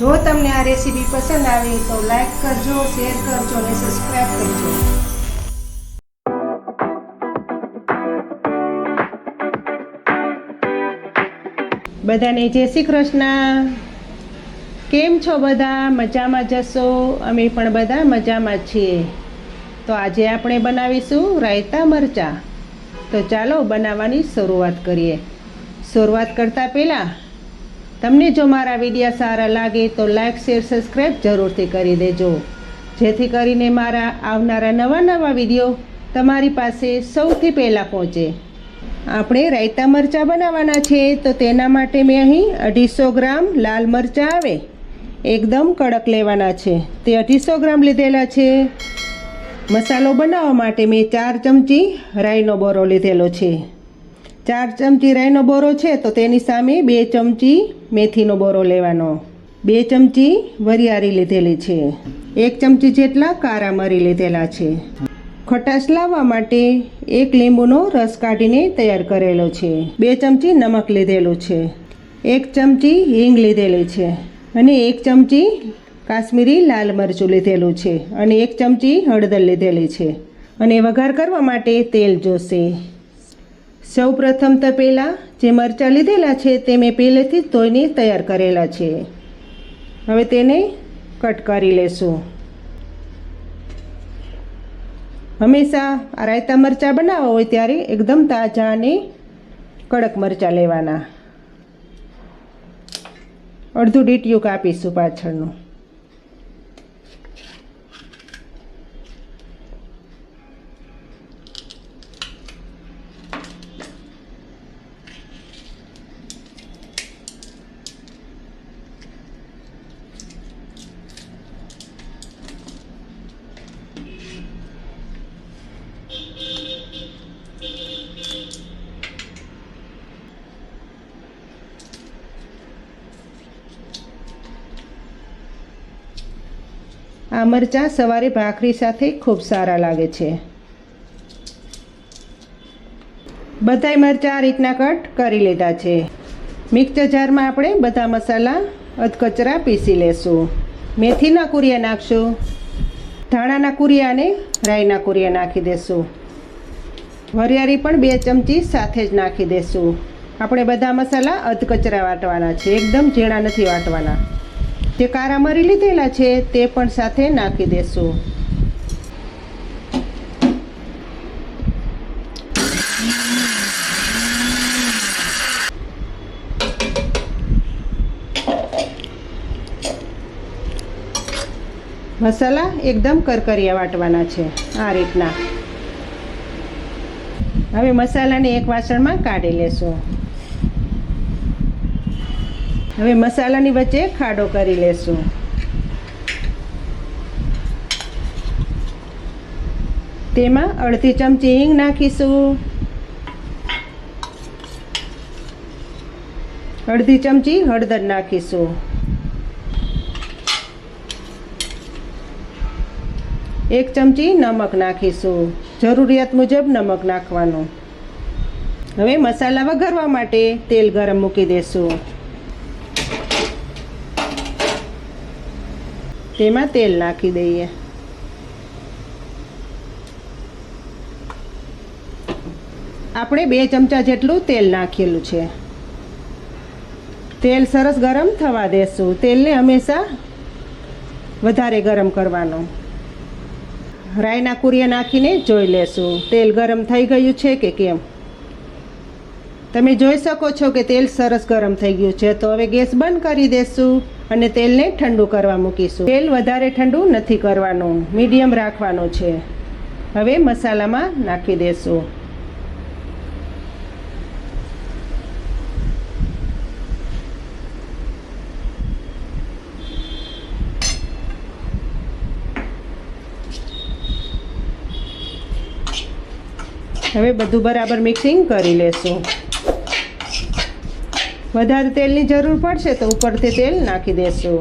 જો તમને આ રેસીપી પસંદ આવી તો લાઈક કરજો, શેર કરજો અને સબસ્ક્રાઈબ કરજો. બધાને જય શ્રી કૃષ્ણ. કેમ છો બધા? મજામાં જશો? અમે પણ બધા મજામાં છીએ. તો આજે આપણે બનાવીશું રાયતા મરચાં. તો ચાલો બનાવવાની શરૂઆત કરીએ. શરૂઆત કરતાં પહેલાં તમને જો મારા વિડીયા સારા લાગે તો લાઇક શેર સબસ્ક્રાઈબ જરૂરથી કરી દેજો. જેથી કરીને મારા આવનારા નવા નવા વીડિયો તમારી પાસે સૌથી પહેલાં પહોંચે. આપણે રાયતા મરચાં બનાવવાના છે, તો તેના માટે મેં અહીં અઢીસો ગ્રામ લાલ મરચાં આવે, એકદમ કડક લેવાના છે. તે અઢીસો ગ્રામ લીધેલા છે. મસાલો બનાવવા માટે મેં ચાર ચમચી રાઈનો બોરો લીધેલો છે. ચાર ચમચી રાઈનો બોરો છે, તો તેની સામે બે ચમચી મેથીનો બોરો લેવાનો. બે ચમચી વરિયાળી લીધેલી છે. એક ચમચી જેટલા કારા મરી લીધેલા છે. ખટાશ લાવવા માટે એક લીંબુનો રસ કાઢીને તૈયાર કરેલો છે. બે ચમચી નમક લીધેલું છે. એક ચમચી હિંગ લીધેલી છે અને એક ચમચી કાશ્મીરી લાલ મરચું લીધેલું છે અને એક ચમચી હળદર લીધેલી છે. અને વઘાર કરવા માટે તેલ જોશે. સૌ પ્રથમ તો પહેલાં જે મરચાં લીધેલા છે તે મેં પહેલેથી જ ધોઈને તૈયાર કરેલા છે. હવે તેને કટ કરી લેશું. હંમેશા આ રાયતા મરચાં બનાવવા હોય ત્યારે એકદમ તાજા અને કડક મરચાં લેવાના. અડધું ડીટીયું કાપીશું પાછળનું. આ મરચાં સવારે ભાખરી સાથે ખૂબ સારા લાગે છે. બધાય મરચાં આ રીતના કટ કરી લીધા છે. મિક્સર જારમાં આપણે બધા મસાલા અધકચરા પીસી લેશું. મેથીના કુરિયા નાખશું. ધાણાના કુરિયા અને રાઈના કુરિયા નાખી દેશું. વરિયાળી પણ બે ચમચી સાથે જ નાખી દેશું. આપણે બધા મસાલા અધકચરા વાટવાના છે. એકદમ ઝીણા નથી વાટવાના. જે કારા મરી લીધેલા છે, તે પણ સાથે નાખી દેશું. મસાલા એકદમ કરકરિયા વાટવાના છે, આ રીતના. હવે મસાલાને એક વાસણમાં કાઢી લેશું. હવે મસાલાની વચ્ચે ખાડો કરી લેશું. તેમાં અડધી ચમચી હિંગ નાખીશું. અડધી ચમચી હળદર નાખીશું. એક ચમચી નમક નાખીશું. જરૂરિયાત મુજબ નમક નાખવાનું. હવે મસાલા વઘારવા માટે તેલ ગરમ મૂકી દેશું. તેમાં તેલ નાખી દઈએ. આપણે બે ચમચા જેટલું તેલ નાખેલું છે. તેલ સરસ ગરમ થવા દેશું. તેલને હંમેશા વધારે ગરમ કરવાનું. રાઈના કુરિયા નાખીને જોઈ લેશું. તેલ ગરમ થઈ ગયું છે કે કેમ? તમે જોઈ શકો છો કે તેલ સરસ ગરમ થઈ ગયું છે. તો હવે ગેસ બંધ કરી દેશું. અને તેલને ઠંડુ કરવા મૂકીશું. તેલ વધારે ઠંડુ નથી કરવાનું. મીડિયમ રાખવાનું છે. હવે મસાલામાં નાખી દેશું. હવે બધું બરાબર મિક્સિંગ કરી લેશું. વધારે તેલની જરૂર પડશે તો ઉપરથી તેલ નાખી દેશું.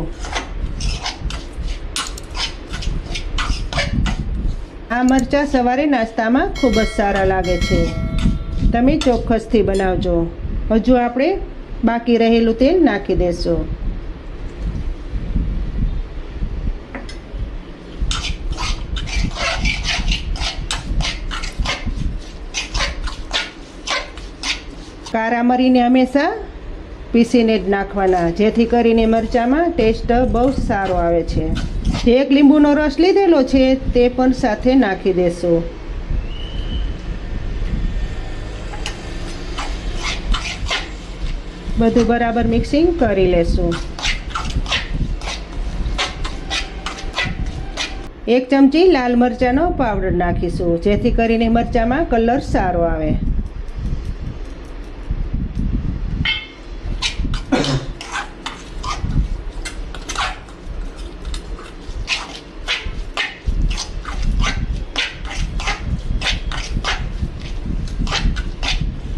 આ મરચાં સવારે નાસ્તામાં ખૂબ જ સારા લાગે છે. તમે ચોક્કસથી બનાવજો. હજુ આપણે બાકી રહેલું તેલ નાખી દેશું. કારા મરીને હંમેશા પીસીને જ નાખવાના. જેથી કરીને મરચાંમાં ટેસ્ટ બહુ સારો આવે છે. જે એક લીંબુનો રસ લીધેલો છે, તે પણ સાથે નાખી દેશું. બધું બરાબર મિક્સિંગ કરી લેશું. એક ચમચી લાલ મરચાંનો પાવડર નાખીશું, જેથી કરીને મરચાંમાં કલર સારો આવે.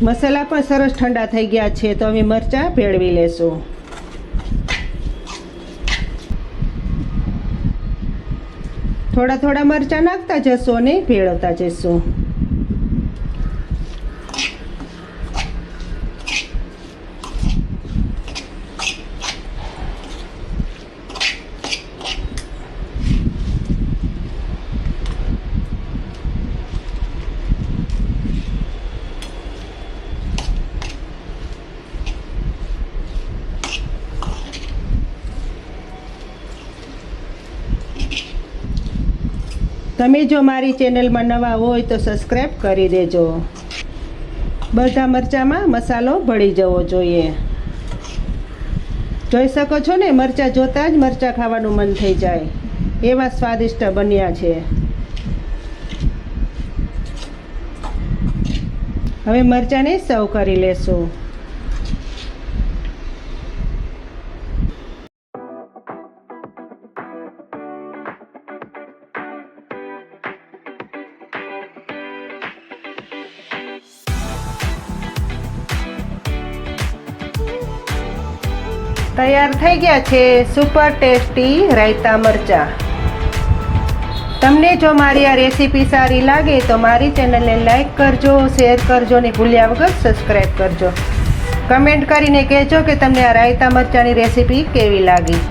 મસાલા પણ સરસ ઠંડા થઈ ગયા છે, તો હવે મરચાં ભેળવી લેશું. થોડા થોડા મરચાં નાખતા જશો અને ભેળવતા જશું. તમે જો મારી ચેનલમાં નવા હોય તો સબસ્ક્રાઈબ કરી દેજો. બધા મરચાંમાં મસાલો ભળી જવો જોઈએ. જોઈ શકો છો ને, મરચાં જોતાં જ મરચાં ખાવાનું મન થઈ જાય. એવા સ્વાદિષ્ટ બન્યા છે. હવે મરચાંને સર્વ કરી લેશું. તૈયાર થઈ ગયા છે સુપર ટેસ્ટી રાયતા મરચા. તમને જો મારી આ રેસીપી સારી લાગે તો મારી ચેનલને લાઈક કરજો શેર કરજો ને ભૂલ્યા વગર સબસ્ક્રાઈબ કરજો. કમેન્ટ કરીને કહેજો કે તમને આ રાયતા મરચાંની રેસીપી કેવી લાગી.